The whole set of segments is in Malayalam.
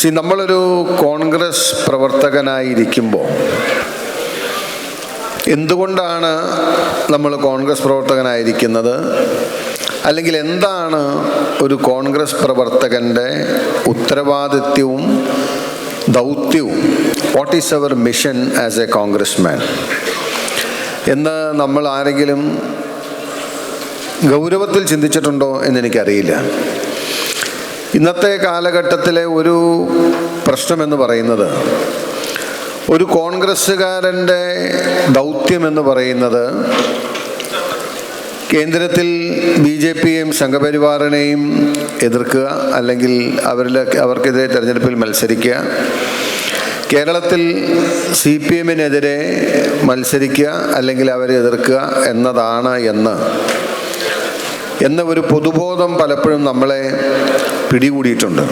സി നമ്മളൊരു കോൺഗ്രസ് പ്രവർത്തകനായിരിക്കുമ്പോൾ എന്തുകൊണ്ടാണ് നമ്മൾ കോൺഗ്രസ് പ്രവർത്തകനായിരിക്കുന്നത്? അല്ലെങ്കിൽ എന്താണ് ഒരു കോൺഗ്രസ് പ്രവർത്തകന്റെ ഉത്തരവാദിത്വവും ദൗത്യവും? What is our mission as a Congress man എന്ന് നമ്മൾ ആരെങ്കിലും ഗൗരവത്തിൽ ചിന്തിച്ചിട്ടുണ്ടോ എന്നെനിക്കറിയില്ല ഇന്നത്തെ കാലഘട്ടത്തിലെ ഒരു പ്രശ്നമെന്ന് പറയുന്നത് ഒരു കോൺഗ്രസ്സുകാരന്റെ ദൗത്യം എന്ന് പറയുന്നത് കേന്ദ്രത്തിൽ ബി ജെ പിയെയും സംഘപരിവാറിനെയും എതിർക്കുക അല്ലെങ്കിൽ അവരിൽ അവർക്കെതിരെ തെരഞ്ഞെടുപ്പിൽ മത്സരിക്കുക. കേരളത്തിൽ സി പി എമ്മിനെതിരെ മത്സരിക്കുക അല്ലെങ്കിൽ അവരെ എതിർക്കുക എന്നതാണ് എന്ന് എന്ന ഒരു പൊതുബോധം പലപ്പോഴും നമ്മളെ പിടികൂടിയിട്ടുണ്ട്.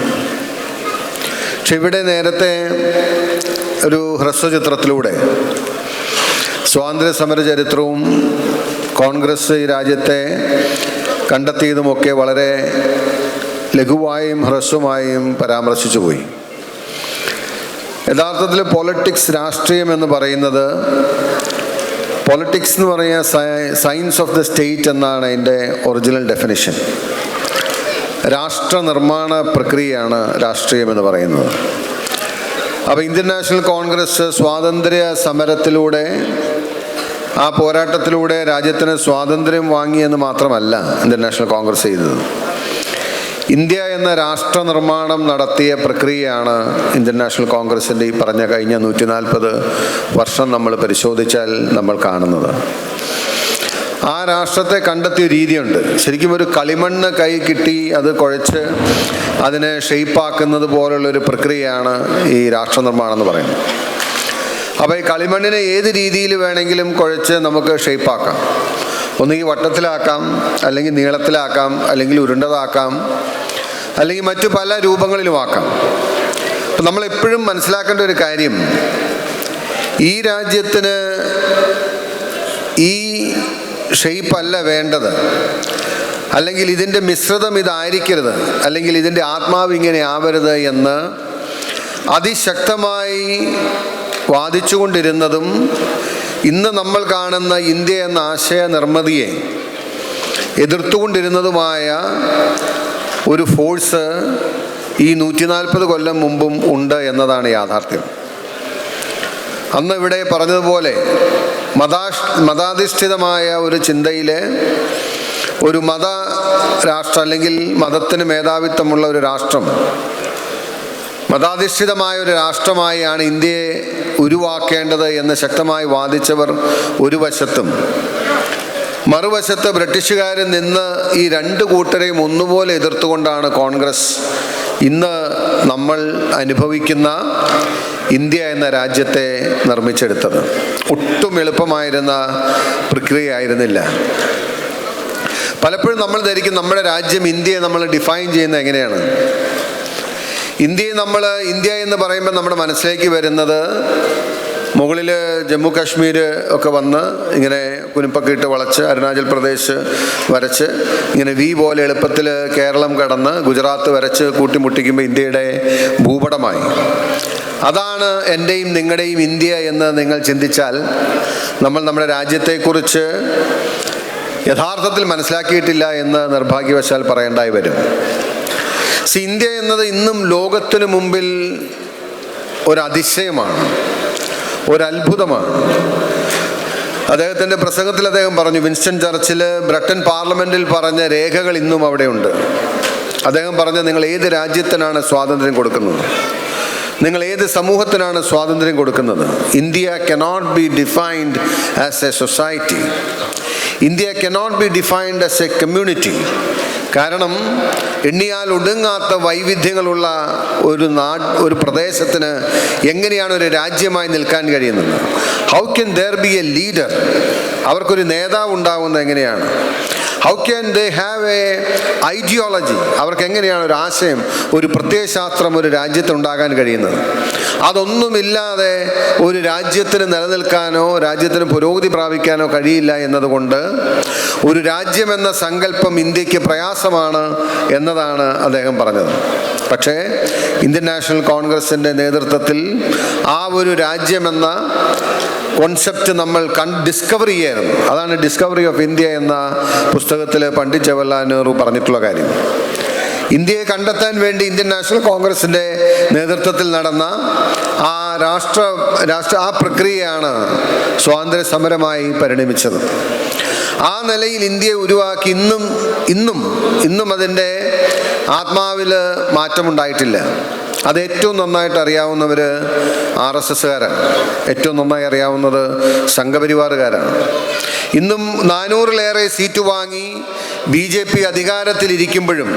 പക്ഷെ ഇവിടെ നേരത്തെ ഒരു ഹ്രസ്വചിത്രത്തിലൂടെ സ്വാതന്ത്ര്യ സമര ചരിത്രവും കോൺഗ്രസ് ഈ രാജ്യത്തെ കണ്ടെത്തിയതുമൊക്കെ വളരെ ലഘുവായും ഹ്രസ്വമായും പരാമർശിച്ചു പോയി. യഥാർത്ഥത്തിൽ പൊളിറ്റിക്സ് രാഷ്ട്രീയം എന്ന് പറയുന്നത് പൊളിറ്റിക്സ് എന്ന് പറയുക സയൻസ് ഓഫ് ദ സ്റ്റേറ്റ് എന്നാണ് അതിന്റെ ഒറിജിനൽ ഡെഫിനിഷൻ രാഷ്ട്ര നിർമ്മാണ പ്രക്രിയയാണ് രാഷ്ട്രീയം എന്ന് പറയുന്നത്. അപ്പോൾ ഇന്ത്യൻ നാഷണൽ കോൺഗ്രസ് സ്വാതന്ത്ര്യ സമരത്തിലൂടെ ആ പോരാട്ടത്തിലൂടെ രാജ്യത്തിന് സ്വാതന്ത്ര്യം വാങ്ങിയെന്ന് മാത്രമല്ല ഇന്ത്യൻ നാഷണൽ കോൺഗ്രസ് ചെയ്തത്. ഇന്ത്യ എന്ന രാഷ്ട്ര നിർമ്മാണം നടത്തിയ പ്രക്രിയയാണ് ഇന്ത്യൻ നാഷണൽ കോൺഗ്രസിന്റെ ഈ പറഞ്ഞ കഴിഞ്ഞ നൂറ്റി നാൽപ്പത് വർഷം നമ്മൾ പരിശോധിച്ചാൽ നമ്മൾ കാണുന്നത്. ആ രാഷ്ട്രത്തെ കണ്ടെത്തിയ രീതിയുണ്ട്. ശരിക്കും ഒരു കളിമണ്ണ് കൈ കിട്ടി അത് കുഴച്ച് അതിനെ ഷെയ്പ്പാക്കുന്നത് പോലുള്ളൊരു പ്രക്രിയയാണ് ഈ രാഷ്ട്ര നിർമ്മാണം എന്ന് പറയുന്നത്. അപ്പോൾ ഈ കളിമണ്ണിനെ ഏത് രീതിയിൽ വേണമെങ്കിലും കുഴച്ച് നമുക്ക് ഷെയ്പ്പാക്കാം. ഒന്നുകിൽ വട്ടത്തിലാക്കാം അല്ലെങ്കിൽ നീളത്തിലാക്കാം അല്ലെങ്കിൽ ഉരുണ്ടതാക്കാം അല്ലെങ്കിൽ മറ്റു പല രൂപങ്ങളിലും രൂപങ്ങളിലുമാക്കാം. അപ്പം നമ്മളെപ്പോഴും മനസ്സിലാക്കേണ്ട ഒരു കാര്യം ഈ രാജ്യത്തിന് ഈ ഷെയ്പ്പല്ല വേണ്ടത്. അല്ലെങ്കിൽ ഇതിന്റെ മിശ്രിതം ഇതായിരിക്കരുത് അല്ലെങ്കിൽ ഇതിന്റെ ആത്മാവ് ഇങ്ങനെ ആവരുത് എന്ന് അതിശക്തമായി വാദിച്ചുകൊണ്ടിരുന്നതും ഇന്ന് നമ്മൾ കാണുന്ന ഇന്ത്യ എന്ന ആശയ നിർമ്മിതിയെ എതിർത്തുകൊണ്ടിരുന്നതുമായ ഒരു ഫോഴ്സ് ഈ നൂറ്റി നാൽപ്പത് കൊല്ലം മുമ്പും ഉണ്ട് എന്നതാണ് യാഥാർത്ഥ്യം. അന്ന് ഇവിടെ പറഞ്ഞതുപോലെ മതാഷ് മതാധിഷ്ഠിതമായ ഒരു ചിന്തയിലെ ഒരു മത രാഷ്ട്രം അല്ലെങ്കിൽ മതത്തിന് മേധാവിത്വമുള്ള ഒരു രാഷ്ട്രം മതാധിഷ്ഠിതമായ ഒരു രാഷ്ട്രമായാണ് ഇന്ത്യയെ ഉരുവാക്കേണ്ടത് എന്ന് ശക്തമായി വാദിച്ചവർ ഒരു വശത്തും. മറുവശത്ത് ബ്രിട്ടീഷുകാർ നിന്ന് ഈ രണ്ട് കൂട്ടരെയും ഒന്നുപോലെ എതിർത്തുകൊണ്ടാണ് കോൺഗ്രസ് ഇന്ന് നമ്മൾ അനുഭവിക്കുന്ന ഇന്ത്യ എന്ന രാജ്യത്തെ നിർമ്മിച്ചെടുത്തത്. ഒട്ടും എളുപ്പമായിരുന്ന പ്രക്രിയയായിരുന്നില്ല. പലപ്പോഴും നമ്മൾ ധരിക്കും നമ്മുടെ രാജ്യം ഇന്ത്യയെ നമ്മൾ ഡിഫൈൻ ചെയ്യുന്നത് എങ്ങനെയാണ്? ഇന്ത്യയെ നമ്മൾ ഇന്ത്യ എന്ന് പറയുമ്പോൾ നമ്മുടെ മനസ്സിലേക്ക് വരുന്നത് മുകളിൽ ജമ്മു കാശ്മീർ ഒക്കെ വന്ന് ഇങ്ങനെ കുനിപ്പൊക്കെ ഇട്ട് വളച്ച് അരുണാചൽ പ്രദേശ് വരച്ച് ഇങ്ങനെ വി പോലെ എളുപ്പത്തിൽ കേരളം കടന്ന് ഗുജറാത്ത് വരച്ച് കൂട്ടിമുട്ടിക്കുമ്പോൾ ഇന്ത്യയുടെ ഭൂപടമായി. അതാണ് എന്റെയും നിങ്ങളുടെയും ഇന്ത്യ എന്ന് നിങ്ങൾ ചിന്തിച്ചാൽ നമ്മൾ നമ്മുടെ രാജ്യത്തെക്കുറിച്ച് യഥാർത്ഥത്തിൽ മനസ്സിലാക്കിയിട്ടില്ല എന്ന് നിർഭാഗ്യവശാൽ പറയേണ്ടായി വരും. ഇന്ത്യ എന്നത് ഇന്നും ലോകത്തിനു മുമ്പിൽ ഒരതിശയമാണ് ഒരത്ഭുതമാണ്. അദ്ദേഹത്തിന്റെ പ്രസംഗത്തിൽ അദ്ദേഹം പറഞ്ഞു വിൻസ്റ്റൺ ചർച്ചിൽ ബ്രിട്ടൻ പാർലമെന്റിൽ പറഞ്ഞ രേഖകൾ ഇന്നും അവിടെയുണ്ട്. അദ്ദേഹം പറഞ്ഞ നിങ്ങൾ ഏത് രാജ്യത്തിനാണ് സ്വാതന്ത്ര്യം കൊടുക്കുന്നത്? നിങ്ങൾ ഏത് സമൂഹത്തിനാണ് സ്വാതന്ത്ര്യം കൊടുക്കുന്നത്? India cannot be defined as a society India cannot be defined as a community കാരണം എണ്ണിയാൽ ഒടുങ്ങാത്ത വൈവിധ്യങ്ങളുള്ള ഒരു നാട് ഒരു പ്രദേശത്തിന് എങ്ങനെയാണ് ഒരു രാജ്യമായി നിൽക്കാൻ കഴിയുന്നത്? How can there be a leader അവർക്കൊരു നേതാവ് ഉണ്ടാകുന്നത് എങ്ങനെയാണ്? How can they have a ideology അവർക്ക് എങ്ങനെയാണ് ഒരു ആശയം ഒരു പ്രത്യയശാസ്ത്രം ഒരു രാജ്യത്തുണ്ടാകാൻ കഴിയുന്നത്? അതൊന്നുമില്ലാതെ ഒരു രാജ്യത്തിന് നിലനിൽക്കാനോ രാജ്യത്തിന് പുരോഗതി പ്രാപിക്കാനോ കഴിയില്ല എന്നതുകൊണ്ട് ഒരു രാജ്യമെന്ന സങ്കല്പം ഇന്ത്യയ്ക്ക് പ്രയാസമാണ് എന്നതാണ് അദ്ദേഹം പറഞ്ഞത്. പക്ഷേ ഇന്ത്യൻ നാഷണൽ കോൺഗ്രസിന്റെ നേതൃത്വത്തിൽ ആ ഒരു രാജ്യമെന്ന കോൺസെപ്റ്റ് നമ്മൾ കൺ ഡിസ്കവർ ചെയ്യായിരുന്നു. അതാണ് ഡിസ്കവറി ഓഫ് ഇന്ത്യ എന്ന പുസ്തകത്തിൽ പണ്ഡിറ്റ് ജവഹർലാൽ നെഹ്റു പറഞ്ഞിട്ടുള്ള കാര്യം. ഇന്ത്യയെ കണ്ടെത്താൻ വേണ്ടി ഇന്ത്യൻ നാഷണൽ കോൺഗ്രസിന്റെ നേതൃത്വത്തിൽ നടന്ന ആ രാഷ്ട്ര രാഷ്ട്ര ആ പ്രക്രിയയാണ് സ്വാതന്ത്ര്യ സമരമായി പരിണമിച്ചത്. ആ നിലയിൽ ഇന്ത്യയെ ഉരുവാക്കി ഇന്നും ഇന്നും ഇന്നും അതിന്റെ ആത്മാവിൽ മാറ്റമുണ്ടായിട്ടില്ല. അത് ഏറ്റവും നന്നായിട്ട് അറിയാവുന്നവർ ആർ എസ് എസ്സുകാരാണ്. ഏറ്റവും നന്നായി അറിയാവുന്നത് സംഘപരിവാറുകാരാണ്. ഇന്നും നാനൂറിലേറെ സീറ്റ് വാങ്ങി ബി ജെ പി അധികാരത്തിലിരിക്കുമ്പോഴും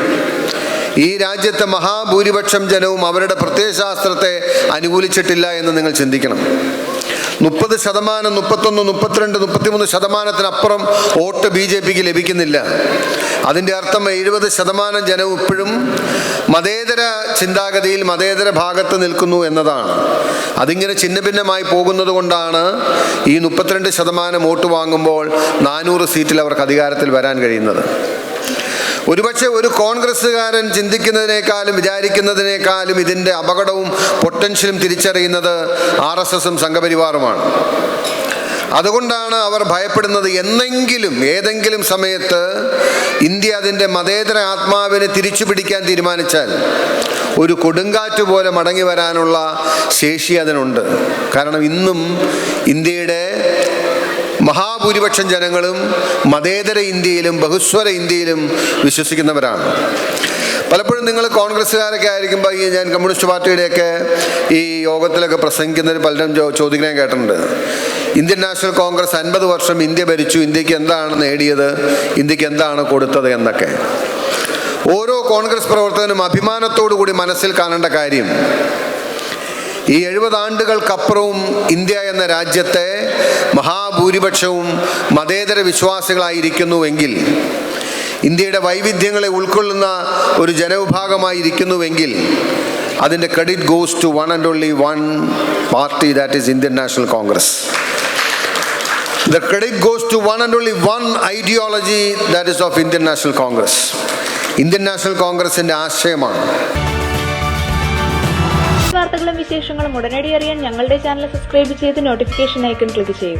ഈ രാജ്യത്തെ മഹാഭൂരിപക്ഷം ജനവും അവരുടെ പ്രത്യയശാസ്ത്രത്തെ അനുകൂലിച്ചിട്ടില്ല എന്ന് നിങ്ങൾ ചിന്തിക്കണം. മുപ്പത് ശതമാനം മുപ്പത്തൊന്ന് മുപ്പത്തിരണ്ട് മുപ്പത്തിമൂന്ന് ശതമാനത്തിനപ്പുറം വോട്ട് ബി ജെ പിക്ക് ലഭിക്കുന്നില്ല. അതിന്റെ അർത്ഥം എഴുപത് ശതമാനം ജനവും ഇപ്പോഴും മതേതര ചിന്താഗതിയിൽ മതേതര ഭാഗത്ത് നിൽക്കുന്നു എന്നതാണ്. അതിങ്ങനെ ഛിന്നഭിന്നമായി പോകുന്നത് കൊണ്ടാണ് ഈ മുപ്പത്തിരണ്ട് ശതമാനം വോട്ട് വാങ്ങുമ്പോൾ നാനൂറ് സീറ്റിൽ അവർക്ക് അധികാരത്തിൽ വരാൻ കഴിയുന്നത്. ഒരുപക്ഷെ ഒരു കോൺഗ്രസ്സുകാരൻ ചിന്തിക്കുന്നതിനേക്കാളും വിചാരിക്കുന്നതിനേക്കാളും ഇതിന്റെ അപകടവും പൊട്ടൻഷ്യലും തിരിച്ചറിയുന്നത് ആർ എസ് എസും സംഘപരിവാറുമാണ്. അതുകൊണ്ടാണ് അവർ ഭയപ്പെടുന്നത് എന്നെങ്കിലും ഏതെങ്കിലും സമയത്ത് ഇന്ത്യ അതിന്റെ മതേതര ആത്മാവിനെ തിരിച്ചു പിടിക്കാൻ തീരുമാനിച്ചാൽ ഒരു കൊടുങ്കാറ്റ് പോലെ മടങ്ങി വരാനുള്ള ശേഷി അതിനുണ്ട്. കാരണം ഇന്നും ഇന്ത്യയുടെ മഹാഭൂരിപക്ഷം ജനങ്ങളും മതേതര ഇന്ത്യയിലും ബഹുസ്വര ഇന്ത്യയിലും വിശ്വസിക്കുന്നവരാണ്. പലപ്പോഴും നിങ്ങൾ കോൺഗ്രസ്സുകാരൊക്കെ ആയിരിക്കുമ്പോൾ ഈ ഞാൻ കമ്മ്യൂണിസ്റ്റ് പാർട്ടിയുടെയൊക്കെ ഈ യോഗത്തിലൊക്കെ പ്രസംഗിക്കുന്നവർ പലരും ചോദിക്കണേ കേട്ടിട്ടുണ്ട്. ഇന്ത്യൻ നാഷണൽ കോൺഗ്രസ് അൻപത് വർഷം ഇന്ത്യ ഭരിച്ചു ഇന്ത്യയ്ക്ക് എന്താണ് നേടിയത് ഇന്ത്യയ്ക്ക് എന്താണ് കൊടുത്തത് എന്നൊക്കെ. ഓരോ കോൺഗ്രസ് പ്രവർത്തകനും അഭിമാനത്തോടു കൂടി മനസ്സിൽ കാണേണ്ട കാര്യം ഈ എഴുപത് ആണ്ടുകൾക്കപ്പുറവും ഇന്ത്യ എന്ന രാജ്യത്തെ മഹാഭൂരിപക്ഷവും മതേതര വിശ്വാസികളായിരിക്കുന്നുവെങ്കിൽ ഇന്ത്യയുടെ വൈവിധ്യങ്ങളെ ഉൾക്കൊള്ളുന്ന ഒരു ജനവിഭാഗമായിരിക്കുന്നുവെങ്കിൽ അതിന്റെ credit goes to one and only one party that is Indian National Congress the credit goes to one and only one ideology that is of Indian National Congress Indian National കോൺഗ്രസിന്റെ ആശയമാണ് വാർത്തകളും വിശേഷങ്ങളും ഉടനടി അറിയാൻ ഞങ്ങളുടെ ചാനൽ സബ്സ്ക്രൈബ് ചെയ്ത് നോട്ടിഫിക്കേഷൻ ഐക്കൺ ക്ലിക്ക് ചെയ്യുക.